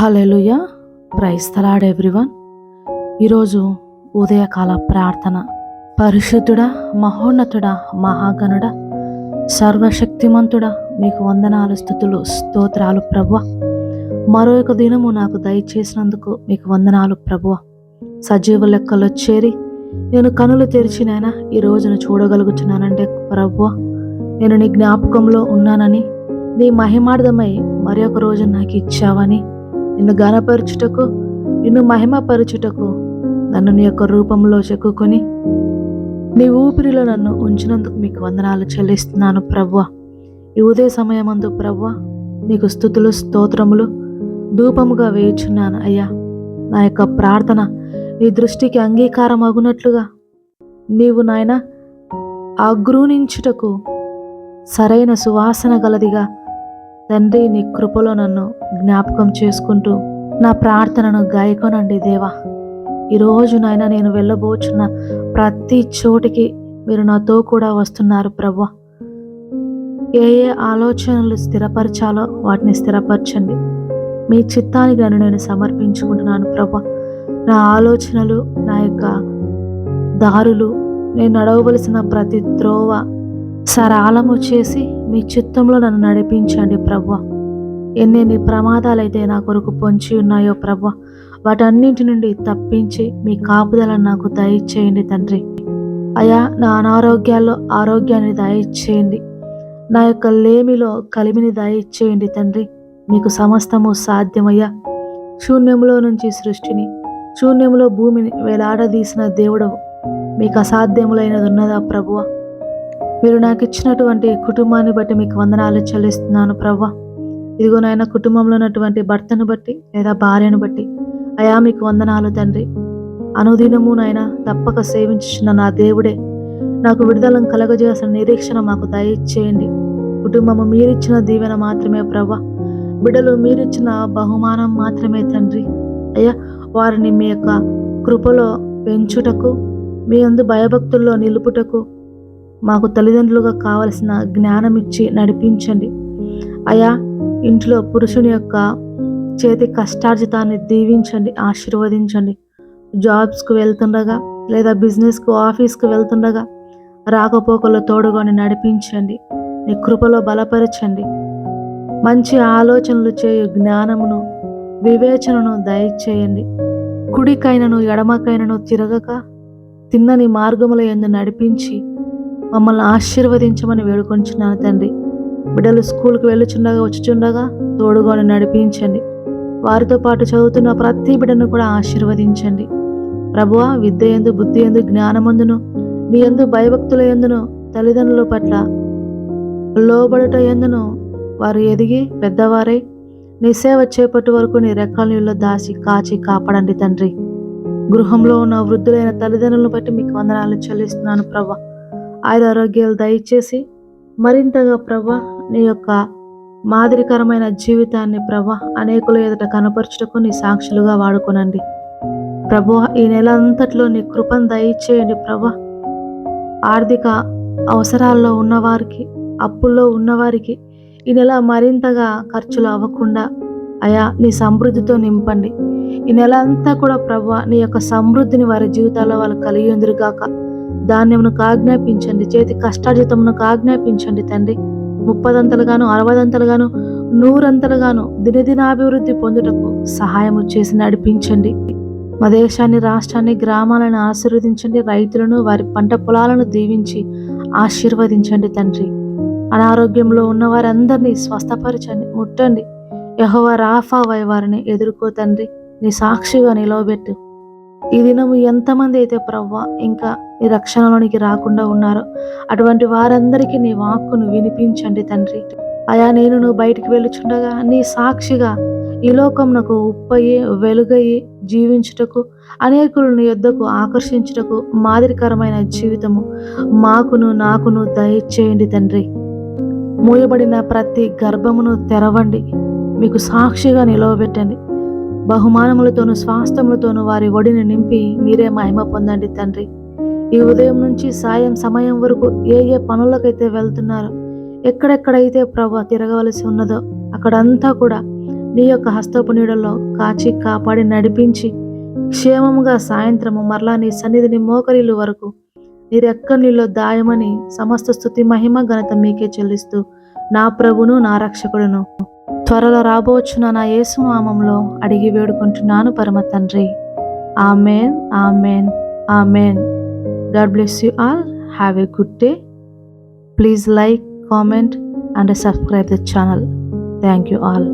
Hallelujah praise the Lord everyone. ఈరోజు ఉదయకాల ప్రార్థన. పరిశుద్ధుడా మహోన్నతుడా మహాగణుడ సర్వశక్తిమంతుడా మీకు వందనాలు స్థుతులు స్తోత్రాలు ప్రభువ. మరో ఒక దినము నాకు దయచేసినందుకు మీకు వందనాలు ప్రభువ. సజీవ లెక్కలో చేరి నేను కనులు తెరిచినైనా ఈ రోజును చూడగలుగుతున్నానంటే ప్రభువ నేను నీ జ్ఞాపకంలో ఉన్నానని నీ మహిమార్థమై మరొక రోజు నాకు ఇచ్చావని నిన్ను గానపరుచుటకు నిన్ను మహిమపరచుటకు నన్ను నీ యొక్క రూపంలో చెక్కుకొని నీ ఊపిరిలో నన్ను ఉంచినందుకు మీకు వందనాలు చెల్లిస్తున్నాను ప్రవ్వ ఈ ఉదయ సమయమందు ప్రవ్వ నీకు స్థుతులు స్తోత్రములు ధూపముగా వేయుచున్నాను అయ్యా. నా యొక్క ప్రార్థన నీ దృష్టికి అంగీకారం అగునట్లుగా నీవు నాయన అగ్రూనించుటకు సరైన సువాసన గలదిగా తండ్రి నీ కృపలో నన్ను జ్ఞాపకం చేసుకుంటూ నా ప్రార్థనను గాయకొనండి దేవా. ఈరోజు నాయన నేను వెళ్ళబోచున్న ప్రతి చోటికి మీరు నాతో కూడా వస్తున్నారు ప్రభు. ఏ ఏ ఆలోచనలు స్థిరపరచాలో వాటిని స్థిరపరచండి. మీ చిత్తానికి నన్ను నేను సమర్పించుకుంటున్నాను ప్రభు. నా ఆలోచనలు నా యొక్క దారులు నేను నడవవలసిన ప్రతి త్రోవ సరాలము చేసి మీ చిత్తంలో నన్ను నడిపించండి ప్రభు ఎన్నెన్ని ప్రమాదాలైతే నా కొరకు పొంచి ఉన్నాయో ప్రభు వాటన్నింటి నుండి తప్పించి మీ కాపుదలను నాకు దయచేయండి తండ్రి. అయా నా అనారోగ్యాల్లో ఆరోగ్యాన్ని దయచేయండి. నా యొక్క లేమిలో కలిమిని దయచేయండి తండ్రి. మీకు సమస్తము సాధ్యమయ్యా. శూన్యంలో నుంచి సృష్టిని శూన్యంలో భూమిని వేలాడదీసిన దేవుడవు. మీకు అసాధ్యములైనది ఉన్నదా ప్రభువా. మీరు నాకు ఇచ్చినటువంటి కుటుంబాన్ని బట్టి మీకు వందనాలు చెల్లిస్తున్నాను ప్రవ్వా. ఇదిగో నాయన కుటుంబంలో ఉన్నటువంటి భర్తను బట్టి లేదా భార్యను బట్టి అయా మీకు వందనాలు తండ్రి. అనుదినము నాయన తప్పక సేవించున్న నా దేవుడే. నాకు విడుదలను కలగజేసిన నిరీక్షణ మాకు దయచేయండి. కుటుంబము మీరిచ్చిన దీవెన మాత్రమే ప్రవ్వ. బిడ్డలు మీరిచ్చిన బహుమానం మాత్రమే తండ్రి. అయ్యా వారిని మీ యొక్క కృపలో పెంచుటకు మీ అందు భయభక్తుల్లో నిలుపుటకు మాకు తల్లిదండ్రులుగా కావలసిన జ్ఞానం ఇచ్చి నడిపించండి. అయా ఇంట్లో పురుషుని యొక్క చేతి కష్టార్జితాన్ని దీవించండి ఆశీర్వదించండి. జాబ్స్కు వెళ్తుండగా లేదా బిజినెస్కు ఆఫీస్కు వెళ్తుండగా రాకపోకలు తోడుకొని నడిపించండి. నీ కృపలో బలపరచండి. మంచి ఆలోచనలు చేయు జ్ఞానమును వివేచనను దయచేయండి. కుడికైనను ఎడమకైనను తిరగక తిన్నని మార్గముల ఎందు నడిపించి మమ్మల్ని ఆశీర్వదించమని వేడుకొంచున్నాను తండ్రి. బిడ్డలు స్కూల్కి వెళ్ళుచుండగా వచ్చుచుండగా తోడుగాను నడిపించండి. వారితో పాటు చదువుతున్న ప్రతి బిడ్డను కూడా ఆశీర్వదించండి. ప్రభువ విద్య ఎందు బుద్ధి ఎందు జ్ఞానమందును మీ ఎందు భయభక్తుల ఎందును తల్లిదండ్రుల పట్ల లోబడుట ఎందును వారు ఎదిగి పెద్దవారై నీ సేవ చేపట్టు వరకు నీ రెక్కల నీళ్ళు దాసి కాచి కాపాడండి తండ్రి. గృహంలో ఉన్న వృద్ధులైన తల్లిదండ్రులను బట్టి మీకు వందనాలు చెల్లిస్తున్నాను ప్రభా ఆయుధ ఆరోగ్యాలు దయచేసి మరింతగా ప్రభా నీ యొక్క మాదిరికరమైన జీవితాన్ని ప్రభా అనేకుల ఎదుట కనపరచుటకు నీ సాక్షులుగా వాడుకోనండి. ప్రభు ఈ నెల అంతట్లో నీ కృపను దయచేయండి ప్రభా. ఆర్థిక అవసరాల్లో ఉన్నవారికి అప్పుల్లో ఉన్నవారికి ఈ నెల మరింతగా ఖర్చులు అవ్వకుండా అయా నీ సమృద్ధితో నింపండి. ఈ నెల అంతా కూడా ప్రభు నీ యొక్క సమృద్ధిని వారి జీవితాల్లో వాళ్ళు కలిగి ఉందిరుగాక. ధాన్యమునకు ఆజ్ఞాపించండి చేతి కష్టార్జితమునకు ఆజ్ఞాపించండి తండ్రి. ముప్పదంతలుగాను అరవదంతలుగాను నూరంతలుగాను దినదినాభివృద్ధి పొందుటకు సహాయము చేసి నడిపించండి. మా దేశాన్ని రాష్ట్రాన్ని గ్రామాలను ఆశీర్వదించండి రైతులను వారి పంట పొలాలను దీవించి ఆశీర్వదించండి తండ్రి. అనారోగ్యంలో ఉన్న వారందరినీ స్వస్థపరచండి ముట్టండి. యహోవ రాఫా వై వారిని ఎదుర్కో తండ్రి. నీ సాక్షిగా నిలవబెట్టు. ఈ దినము ఎంతమంది అయితే ప్రవ్వ ఇంకా నీ రక్షణలోనికి రాకుండా ఉన్నారో అటువంటి వారందరికీ నీ వాక్కును వినిపించండి తండ్రి. అయా నేను నువ్వు బయటికి వెళ్ళుచుండగా నీ సాక్షిగా ఈ లోకమునకు ఉప్పయి వెలుగయి జీవించుటకు అనేకులు నీ యొద్దకు ఆకర్షించుటకు మాదిరికరమైన జీవితము మాకును నాకును దయచేయండి తండ్రి. మూయబడిన ప్రతి గర్భమును తెరవండి. మీకు సాక్షిగా నిలవబెట్టండి. బహుమానములతోనూ స్వాస్థములతోనూ వారి ఒడిని నింపి మీరే మహిమ పొందండి తండ్రి. ఈ ఉదయం నుంచి సాయం సమయం వరకు ఏ ఏ పనులకైతే వెళ్తున్నారో ఎక్కడెక్కడైతే ప్రభు తిరగవలసి ఉన్నదో అక్కడంతా కూడా నీ యొక్క హస్తపు నీడల్లో కాచి కాపాడి నడిపించి క్షేమముగా సాయంత్రము మరలా నీ సన్నిధిని మోకరిల్లు వరకు నీ రెక్క నీలో దాయమని సమస్త స్థుతి మహిమ ఘనత మీకే చెల్లిస్తూ నా ప్రభును నా రక్షకుడును. త్వరలో రాబోచున్న నా యేసునామంలో అడిగి వేడుకుంటున్నాను పరమ తండ్రి amen amen amen. God bless you all. Have a good day. Please like comment and subscribe the channel. Thank you all.